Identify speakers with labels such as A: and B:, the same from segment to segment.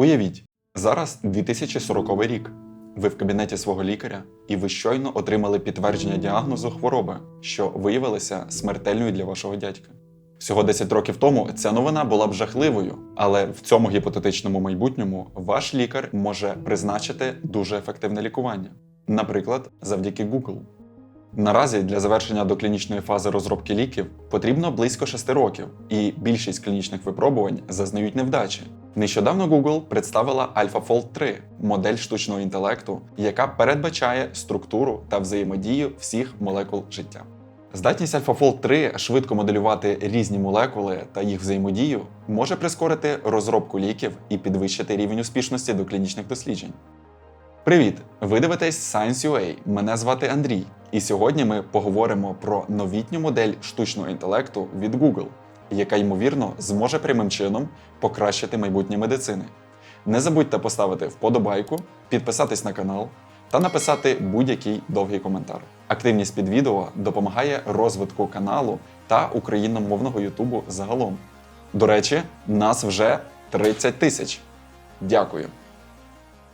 A: Уявіть, зараз 2040 рік. Ви в кабінеті свого лікаря, і ви щойно отримали підтвердження діагнозу хвороби, що виявилася смертельною для вашого дядька. Всього 10 років тому ця новина була б жахливою, але в цьому гіпотетичному майбутньому ваш лікар може призначити дуже ефективне лікування, наприклад, завдяки Google. Наразі для завершення доклінічної фази розробки ліків потрібно близько 6 років, і більшість клінічних випробувань зазнають невдачі. Нещодавно Google представила AlphaFold 3 модель штучного інтелекту, яка передбачає структуру та взаємодію всіх молекул життя. Здатність AlphaFold 3 швидко моделювати різні молекули та їх взаємодію може прискорити розробку ліків і підвищити рівень успішності до клінічних досліджень. Привіт! Ви дивитесь Science.ua. Мене звати Андрій, і сьогодні ми поговоримо про новітню модель штучного інтелекту від Google, яка ймовірно зможе прямим чином покращити майбутнє медицини. Не забудьте поставити вподобайку, підписатись на канал та написати будь-який довгий коментар. Активність під відео допомагає розвитку каналу та україномовного Ютубу загалом. До речі, нас вже 30 тисяч. Дякую.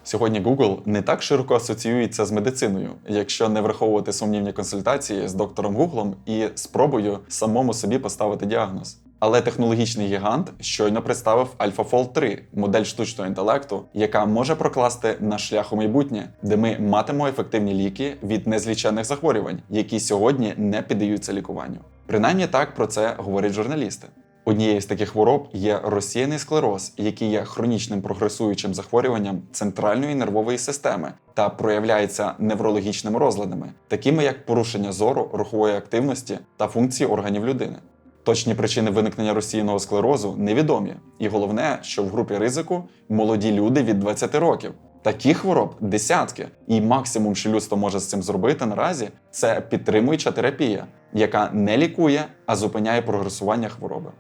A: Сьогодні Google не так широко асоціюється з медициною, якщо не враховувати сумнівні консультації з доктором Гуглом і спробою самому собі поставити діагноз. Але технологічний гігант щойно представив AlphaFold 3 модель штучного інтелекту, яка може прокласти наш шлях у майбутнє, де ми матимемо ефективні ліки від незліченних захворювань, які сьогодні не піддаються лікуванню. Принаймні так про це говорять журналісти. Однією з таких хвороб є розсіяний склероз, який є хронічним прогресуючим захворюванням центральної нервової системи та проявляється неврологічними розладами, такими як порушення зору, рухової активності та функції органів людини. Точні причини виникнення розсіяного склерозу невідомі, і головне, що в групі ризику молоді люди від 20 років. Таких хвороб десятки, і максимум, що людство може з цим зробити наразі, це підтримуюча терапія, яка не лікує, а зупиняє прогресування хвороби.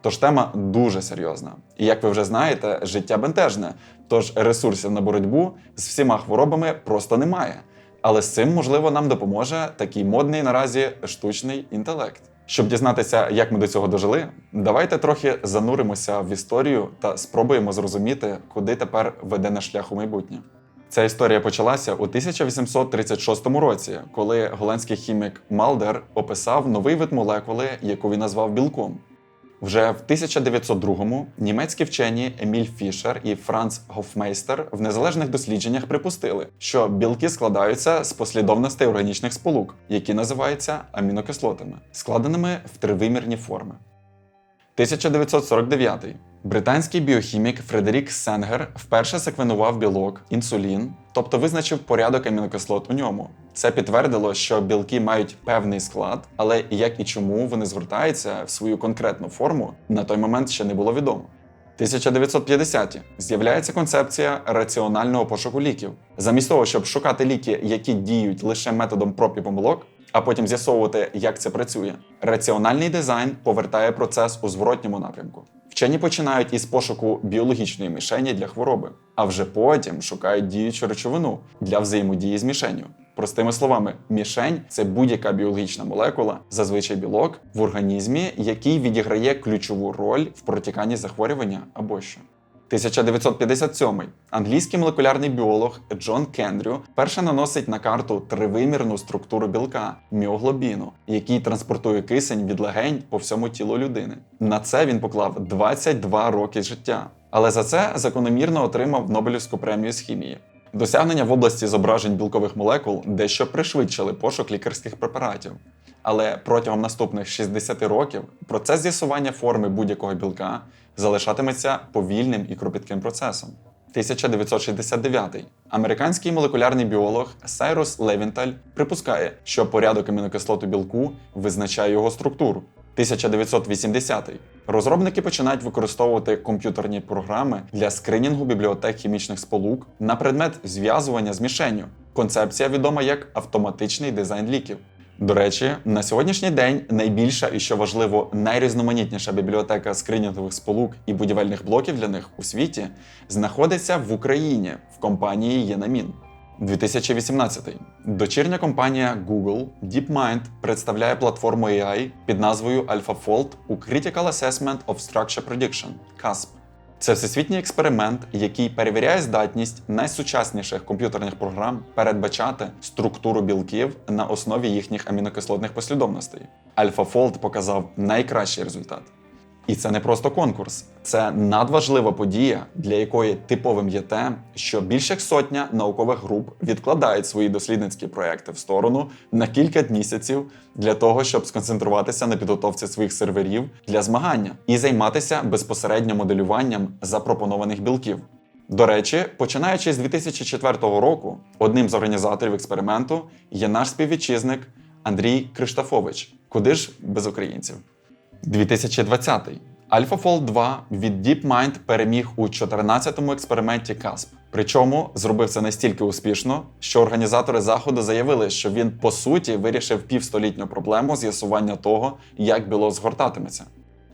A: Тож тема дуже серйозна. І як ви вже знаєте, життя бентежне, тож ресурсів на боротьбу з всіма хворобами просто немає. Але з цим, можливо, нам допоможе такий модний наразі штучний інтелект. Щоб дізнатися, як ми до цього дожили, давайте трохи зануримося в історію та спробуємо зрозуміти, куди тепер веде наш шлях у майбутнє. Ця історія почалася у 1836 році, коли голландський хімік Малдер описав новий вид молекули, яку він назвав білком. Вже в 1902-му німецькі вчені Еміль Фішер і Франц Гофмейстер в незалежних дослідженнях припустили, що білки складаються з послідовностей органічних сполук, які називаються амінокислотами, складеними в тривимірні форми. 1949 британський біохімік Фредерік Сенгер вперше секвенував білок, інсулін, тобто визначив порядок амінокислот у ньому. Це підтвердило, що білки мають певний склад, але як і чому вони звертаються в свою конкретну форму, на той момент ще не було відомо. 1950-ті з'являється концепція раціонального пошуку ліків. Замість того, щоб шукати ліки, які діють лише методом проб і помилок, а потім з'ясовувати, як це працює. Раціональний дизайн повертає процес у зворотньому напрямку. Вчені починають із пошуку біологічної мішені для хвороби, а вже потім шукають діючу речовину для взаємодії з мішенью. Простими словами, мішень це будь-яка біологічна молекула, зазвичай білок в організмі, який відіграє ключову роль в протіканні захворювання або що. 1957 англійський молекулярний біолог Джон Кендрю перше наносить на карту тривимірну структуру білка міоглобіну, який транспортує кисень від легень по всьому тілу людини. На це він поклав 22 роки життя. Але за це закономірно отримав Нобелівську премію з хімії. Досягнення в області зображень білкових молекул дещо пришвидшили пошук лікарських препаратів. Але протягом наступних 60 років процес з'ясування форми будь-якого білка залишатиметься повільним і кропітким процесом. 1969 американський молекулярний біолог Сайрус Левінталь припускає, що порядок амінокислот у білку визначає його структуру. 1980 розробники починають використовувати комп'ютерні програми для скринінгу бібліотек хімічних сполук на предмет зв'язування з мішенню. Концепція відома як автоматичний дизайн ліків. До речі, на сьогоднішній день найбільша і що важливо, найрізноманітніша бібліотека скринінгових сполук і будівельних блоків для них у світі знаходиться в Україні в компанії Єнамін. 2018 дочірня компанія Google DeepMind представляє платформу AI під назвою AlphaFold у Critical Assessment of Structure Prediction CASP. Це всесвітній експеримент, який перевіряє здатність найсучасніших комп'ютерних програм передбачати структуру білків на основі їхніх амінокислотних послідовностей. AlphaFold показав найкращий результат. І це не просто конкурс, це надважлива подія, для якої типовим є те, що більше як сотня наукових груп відкладають свої дослідницькі проекти в сторону на кілька місяців для того, щоб сконцентруватися на підготовці своїх серверів для змагання і займатися безпосередньо моделюванням запропонованих білків. До речі, починаючи з 2004 року, одним з організаторів експерименту є наш співвітчизник Андрій Криштафович. Куди ж без українців? 2020. AlphaFold 2 від DeepMind переміг у 14-му експерименті CASP. Причому зробив це настільки успішно, що організатори заходу заявили, що він по суті вирішив півстолітню проблему з'ясування того, як біло згортатиметься.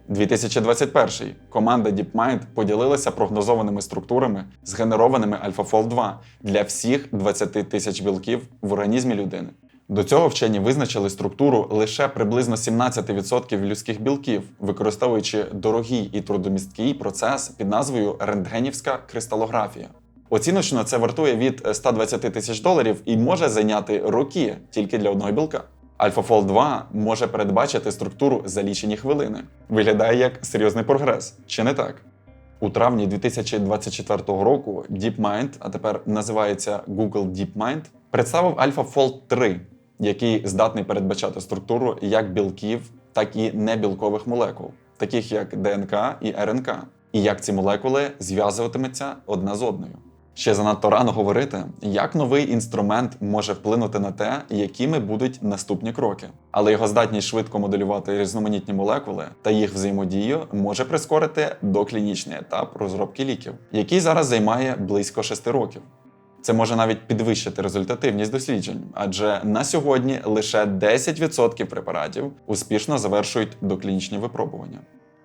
A: 2021. Команда DeepMind поділилася прогнозованими структурами, згенерованими AlphaFold 2 для всіх 20 тисяч білків в організмі людини. До цього вчені визначили структуру лише приблизно 17% людських білків, використовуючи дорогий і трудомісткий процес під назвою рентгенівська кристалографія. Оціночно це вартує від 120 тисяч доларів і може зайняти роки тільки для одного білка. AlphaFold 2 може передбачити структуру за лічені хвилини. Виглядає як серйозний прогрес, чи не так? У травні 2024 року DeepMind, а тепер називається Google DeepMind, представив AlphaFold 3, який здатний передбачати структуру як білків, так і небілкових молекул, таких як ДНК і РНК, і як ці молекули зв'язуватимуться одна з одною. Ще занадто рано говорити, як новий інструмент може вплинути на те, якими будуть наступні кроки. Але його здатність швидко моделювати різноманітні молекули та їх взаємодію може прискорити доклінічний етап розробки ліків, який зараз займає близько 6 років. Це може навіть підвищити результативність досліджень, адже на сьогодні лише 10% препаратів успішно завершують доклінічні випробування.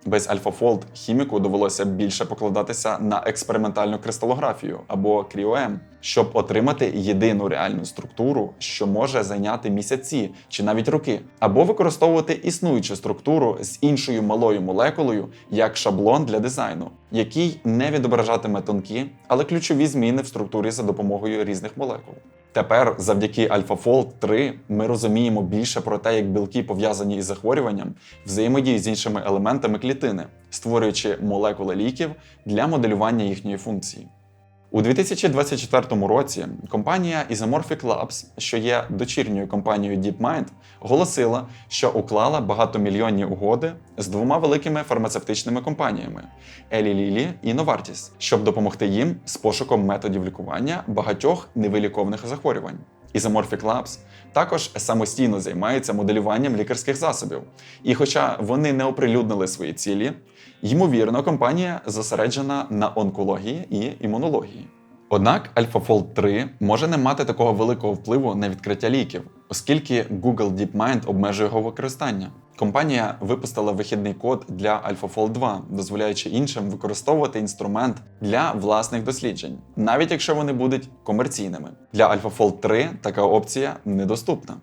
A: Без AlphaFold хіміку довелося більше покладатися на експериментальну кристалографію або кріоем, щоб отримати єдину реальну структуру, що може зайняти місяці чи навіть роки, або використовувати існуючу структуру з іншою малою молекулою як шаблон для дизайну, який не відображатиме тонкі, але ключові зміни в структурі за допомогою різних молекул. Тепер, завдяки AlphaFold 3, ми розуміємо більше про те, як білки пов'язані із захворюванням, взаємодіють з іншими елементами клітини, створюючи молекули ліків для моделювання їхньої функції. У 2024 році компанія Isomorphic Labs, що є дочірньою компанією DeepMind, оголосила, що уклала багатомільйонні угоди з двома великими фармацевтичними компаніями Eli Lilly і Novartis, щоб допомогти їм з пошуком методів лікування багатьох невиліковних захворювань. Isomorphic Labs також самостійно займається моделюванням лікарських засобів. І хоча вони не оприлюднили свої цілі, ймовірно, компанія зосереджена на онкології і імунології. Однак AlphaFold 3 може не мати такого великого впливу на відкриття ліків, оскільки Google DeepMind обмежує його використання. Компанія випустила вихідний код для AlphaFold 2, дозволяючи іншим використовувати інструмент для власних досліджень, навіть якщо вони будуть комерційними. Для AlphaFold 3 така опція недоступна.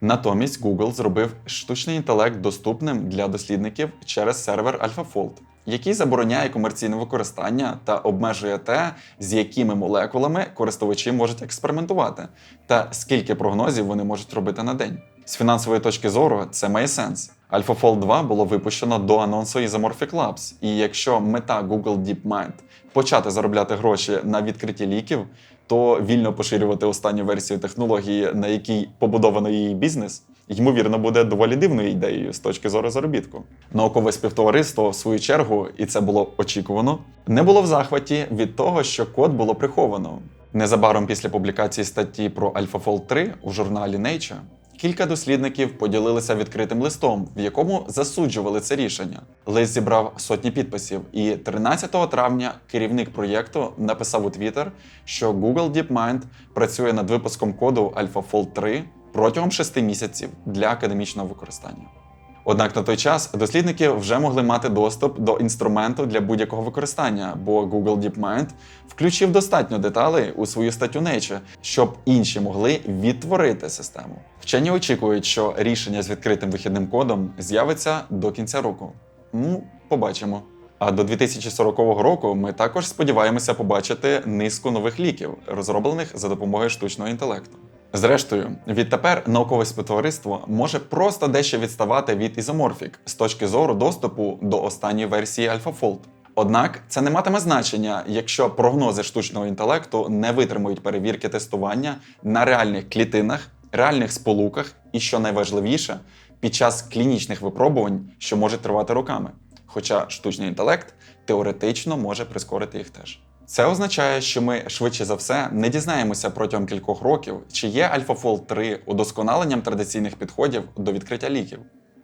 A: Натомість Google зробив штучний інтелект доступним для дослідників через сервер AlphaFold, який забороняє комерційне використання та обмежує те, з якими молекулами користувачі можуть експериментувати, та скільки прогнозів вони можуть робити на день. З фінансової точки зору це має сенс. AlphaFold 2 було випущено до анонсу Isomorphic Labs, і якщо мета Google DeepMind почати заробляти гроші на відкритті ліків, то вільно поширювати останню версію технології, на якій побудовано її бізнес, ймовірно, буде доволі дивною ідеєю з точки зору заробітку. Наукове співтовариство, в свою чергу, і це було очікувано, не було в захваті від того, що код було приховано. Незабаром після публікації статті про AlphaFold 3 у журналі Nature Кілька дослідників поділилися відкритим листом, в якому засуджували це рішення. Лист зібрав сотні підписів, і 13 травня керівник проєкту написав у Twitter, що Google DeepMind працює над випуском коду AlphaFold 3 протягом 6 місяців для академічного використання. Однак на той час дослідники вже могли мати доступ до інструменту для будь-якого використання, бо Google DeepMind включив достатньо деталей у свою статтю Nature, щоб інші могли відтворити систему. Вчені очікують, що рішення з відкритим вихідним кодом з'явиться до кінця року. Ну, побачимо. А до 2040 року ми також сподіваємося побачити низку нових ліків, розроблених за допомогою штучного інтелекту. Зрештою, відтепер наукове співтовариство може просто дещо відставати від ізоморфік з точки зору доступу до останньої версії AlphaFold. Однак це не матиме значення, якщо прогнози штучного інтелекту не витримують перевірки тестування на реальних клітинах, реальних сполуках і, що найважливіше, під час клінічних випробувань, що можуть тривати роками. Хоча штучний інтелект теоретично може прискорити їх теж. Це означає, що ми швидше за все не дізнаємося протягом кількох років, чи є AlphaFold 3 удосконаленням традиційних підходів до відкриття ліків.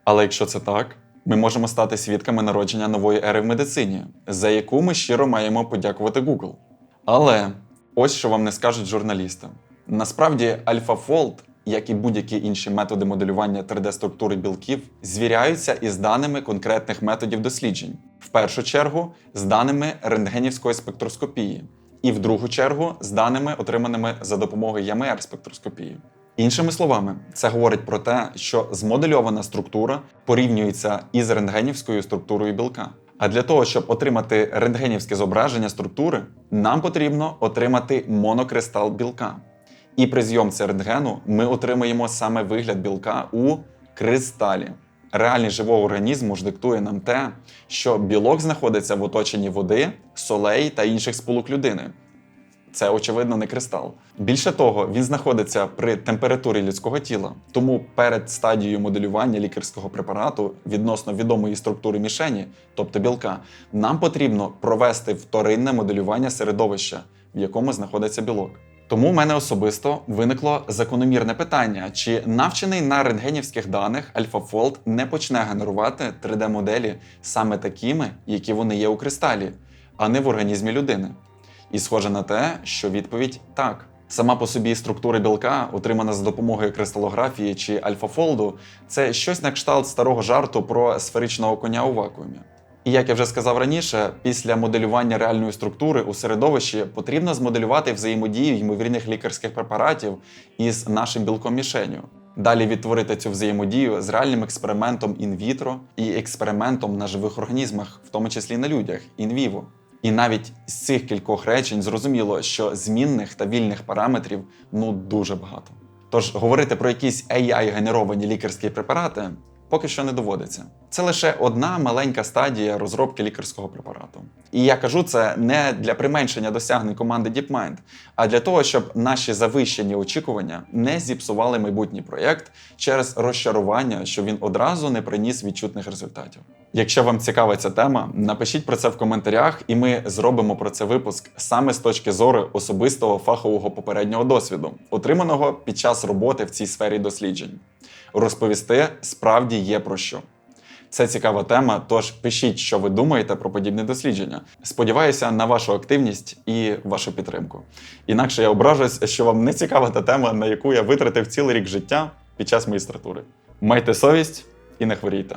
A: Але якщо це так, ми можемо стати свідками народження нової ери в медицині, за яку ми щиро маємо подякувати Google. Але ось що вам не скажуть журналісти. Насправді, AlphaFold, як і будь-які інші методи моделювання 3D-структури білків, звіряються із даними конкретних методів досліджень. Першу чергу з даними рентгенівської спектроскопії, і в другу чергу з даними, отриманими за допомогою ЯМР спектроскопії. Іншими словами, це говорить про те, що змодельована структура порівнюється із рентгенівською структурою білка. А для того, щоб отримати рентгенівське зображення структури, нам потрібно отримати монокристал білка. І при зйомці рентгену ми отримаємо саме вигляд білка у кристалі. Реальність живого організму ж диктує нам те, що білок знаходиться в оточенні води, солей та інших сполук людини. Це, очевидно, не кристал. Більше того, він знаходиться при температурі людського тіла. Тому перед стадією моделювання лікарського препарату відносно відомої структури мішені, тобто білка, нам потрібно провести вторинне моделювання середовища, в якому знаходиться білок. Тому в мене особисто виникло закономірне питання: чи навчений на рентгенівських даних AlphaFold не почне генерувати 3D-моделі саме такими, які вони є у кристалі, а не в організмі людини? І схоже на те, що відповідь так. Сама по собі структура білка, отримана за допомогою кристалографії чи альфафолду, це щось на кшталт старого жарту про сферичного коня у вакуумі. І як я вже сказав раніше, після моделювання реальної структури у середовищі потрібно змоделювати взаємодію ймовірних лікарських препаратів із нашим білком мішенью. Далі відтворити цю взаємодію з реальним експериментом інвітро і експериментом на живих організмах, в тому числі на людях, інвіво. І навіть з цих кількох речень зрозуміло, що змінних та вільних параметрів ну дуже багато. Тож говорити про якісь AI-генеровані лікарські препарати поки що не доводиться. Це лише одна маленька стадія розробки лікарського препарату. І я кажу це не для применшення досягнень команди DeepMind, а для того, щоб наші завищені очікування не зіпсували майбутній проєкт через розчарування, що він одразу не приніс відчутних результатів. Якщо вам цікава ця тема, напишіть про це в коментарях, і ми зробимо про це випуск саме з точки зору особистого фахового попереднього досвіду, отриманого під час роботи в цій сфері досліджень. Розповісти справді є про що. Це цікава тема, тож пишіть, що ви думаєте про подібне дослідження. Сподіваюся на вашу активність і вашу підтримку. Інакше я ображусь, що вам не цікава та тема, на яку я витратив цілий рік життя під час магістратури. Майте совість і не хворійте.